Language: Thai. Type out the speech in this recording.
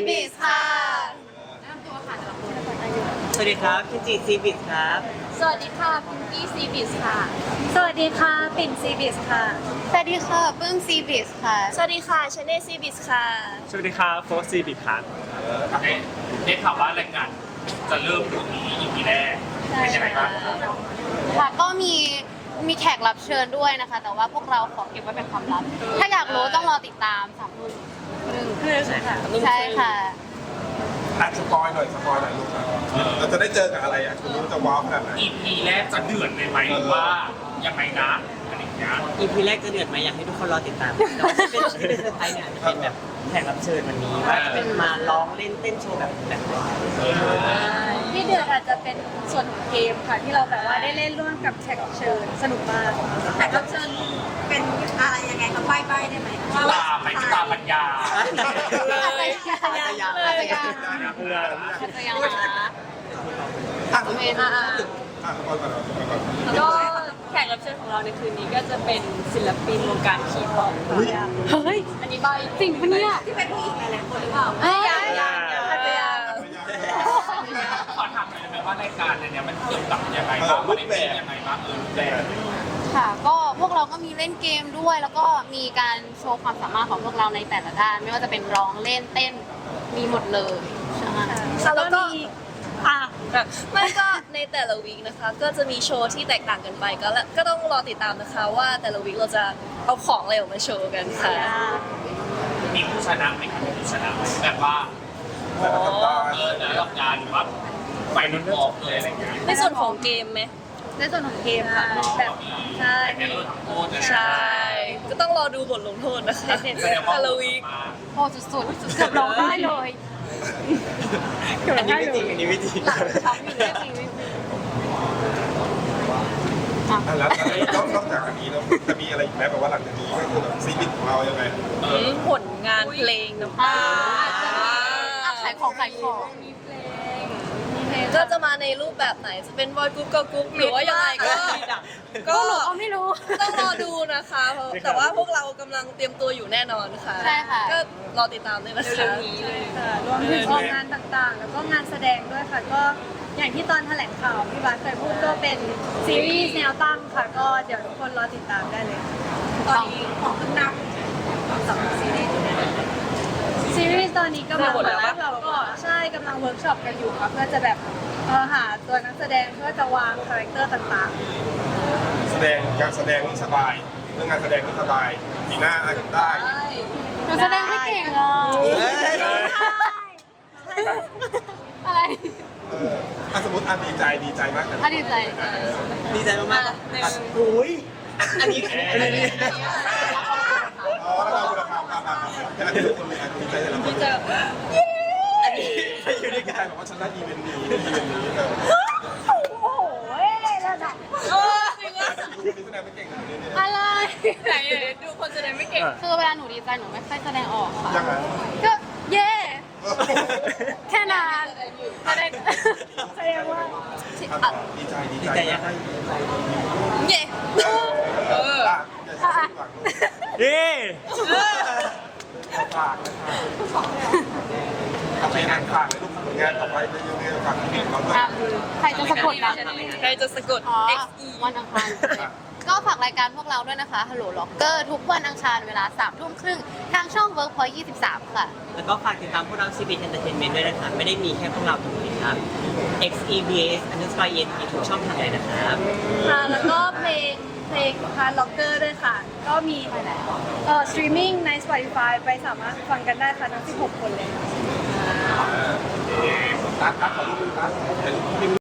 ีบิสค่ะ สวัสดีครับคิจีซีบิสครับ สวัสดีค่ะพิงกี้ซีบิสค่ะ สวัสดีค่ะ ปิ่นซีบิสค่ะ สวัสดีค่ะปึ้งซีบิสค่ะ สวัสดีค่ะชเน่ซีบิสค่ะ สวัสดีค่ะโฟร์ซีบิสค่ะบได้ไข่าวว่ารายการจะเริ่มตรงนี้อีพีแรกเป็นยังไงบ้างครับค่ะก็มีมีแขกรับเชิญด้วยนะคะ แต่ว่าพวกเราขอเก็บไว้เป็นความลับ ถ้าอยากรู้ต้องรอติดตามสามรุ่น ครึ่งคือค่ะใช่ค่ะอะสปอยหน่อยสปอยหน่อยลูกอะเราจะได้เจอกับอะไรอะคุณรู้จะว้าวขนาดไหนอีพีแรกจะเดือดเลยไหมหรือว่ายังไงนะอะไรอย่างเงี้ยอีพีแรกจะเดือดไหมอยากให้ทุกคนรอติดตามแต่ว่าที่เป็นที่เป็นเซอร์ไพรส์เนี่ยจะเป็นแบบแขกรับเชิญวันนี้ว่าจะเป็นมาร้องเล่นเต้นโชว์แบบแบบไหนที่เดือดอาจจะเป็นส่วนของเกมค่ะที่เราแบบว่าได้เล่นร่วมกับแขกรับเชิญสนุกมากแขกรับเชิญเป็นอะไรยังไงคะใบ้ๆได้ไหมพี่ตาไหมพี่ตา ปัญญาอาจจะยังอาจจะยังอาจจะยังเพื่ออาจจะยังนะอะเมนอะอะสปอยก่อนสปอยก่อนก็แขกรับเชิญของเราในคืนนี้ก็จะเป็นศิลปินวงการคีย์บอร์ดค่ะเฮ้ย อันนี้ใบจริงปะเนี่ยที่เป็นผู้หญิงหลายๆคนหรือเปล่าเอ้ยอาจจะยังขอถามหน่อยได้ไหมว่ารายการอันเนี้ยมันเกี่ยวกับยังไงบ้างมันเป็นยังไงบ้างเออรูปแบบค่ะก็ พวกเราก็มีเล่นเกมด้วย แล้วก็มีการโชว์ความสามารถของพวกเราในแต่ละด้าน ไม่ว่าจะเป็นร้องเล่นเต้นมีหมดเลยใช่แล้วก็อะไม่ก็ในแต่ละวีคนะคะ ก็จะมีโชว์ที่แตกต่างกันไปก็แล้วก็ต้องรอติดตามนะคะ ว่าแต่ละวีคเราจะเอาของอะไรออกมาโชว์กันค่ะมีผู้ชนะไหมครับมีผู้ชนะไหมแบบว่าแต่ละกับตาเออแต่ละกับการหรือว่าไฟมันออกเลยอะไรอย่างเงี้ยในส่วนของเกมไหม ในส่วนของเกมค่ะแบบใช่แต่เป็นรถทำโทษนะใช่ ก็ต้องรอดูบทลงโทษนะคะเด็ดแสดงว่าแต่ละวีคโอ้สุดๆเกือบร้องได้เลยอันนี้ไม่จริงอันนี้ไม่จริงช้ำอยู่เลยจริงอะแล้วแล้วนอกจากอันนี้แล้วจะมีอะไรอีกไหมแบบว่าหลังจากนี้ก็คือแบบซีบิทของเรายังไงผลงานเพลงน้ำอ่าตาอะขายของขายของ ก็จะมาในรูปแบบไหนจะเป็นบอยกรุ๊ปเกิร์ลกรุ๊ปหรือว่ายังไงก็ก็หนูก็ไม่รู้ต้องรอดูนะคะเพราะแต่ว่าพวกเรากำลังเตรียมตัวอยู่แน่นอนค่ะใช่ค่ะ ก็รอติดตามด้วยนะคะค่ะรวมถึงออกงานต่างๆ แล้วก็งานแสดงด้วยค่ะ ก็อย่างที่ตอนแถลงข่าวพี่บาสเคยพูดก็เป็นซีรีส์แนวตั้งค่ะ ก็เดี๋ยวทุกคนรอติดตามได้เลยค่ะตอนนี้ของขึ้นหน้าสำหรับซีรีส์อยู่ในนั้นซีรีส์ตอนนี้กำลังหมดแล้วปะเรา ก็ใช่กำลังเวิร์กช็อปกันอยู่ค่ะเพื่อจะแบบเอ่อหาตัวนักแสดงเพื่อจะวางคาแรคเตอร์ต่างแสดงการแสดงนี่สบายเรื่องงานแสดงนี่สบายปีหน้าอาจจะได้หนูแสดงไม่เก่งอะอะไร เอออะสมมติอะดีใจดีใจมากอะดีใจ ดีใจมากๆอะโอ้ยอันนี้อันนี้อ๋อแล้วเราคุณภาพครับอะอะอันนี้ทุกคนเลยอะดีใจแต่ละคนอันนี้ ไปอยู่ด้วยดีกัใจนบอกว่าฉันได้อีเวนต์นี้อีเวนต์นี้เออๆโอ้โหระดับคุณมีแสดงไม่เก่งแบบนี้เนี่ยอะไร ไหนดูคนแสดงไม่เก่งคือเวลาหนูดีใจหนูไม่ค่อยแสดงออกค่ะ ยังไงก็เย่แค่นั้นแสดงแสดงว่าอะดีใจดีดีใจใจยังไงเย่เอออะอย่าใช้หวังเย้ฝากนะครั บเอาไปงานฝากเลยลูกผลงานต่อไปเยอะๆฝากที่เราด้วย อะใครจะสะกดนะใครจะสะกด อ๋อ X E วันอังคารก็ฝากรายการพวกเราด้วยนะคะ ฮัลโหลล็อกเกอร์ทุกวันอังคารเวลา3ามทุ่มครึ่ง ทางช่อง Workpoint 23 ค่ะ แล้วก็ฝากติดตามพวกเรา CB Entertainment ด้วยนะครับไม่ได้มีแค่พวกเราตรงนี้ครับ XEBS underscore ENT ทุกช่องทางเลยนะครับ ค่ะแล้วก็เพลงเพลงพาร์ล็อกเกอร์ด้วยค่ะ ก็มีเอ่อสตรีมมิ่งใน Spotify ไปสามารถฟังกันได้ค่ะทั้ง 16 คนเลยค่ะ ตัดตัดขอรูปตัด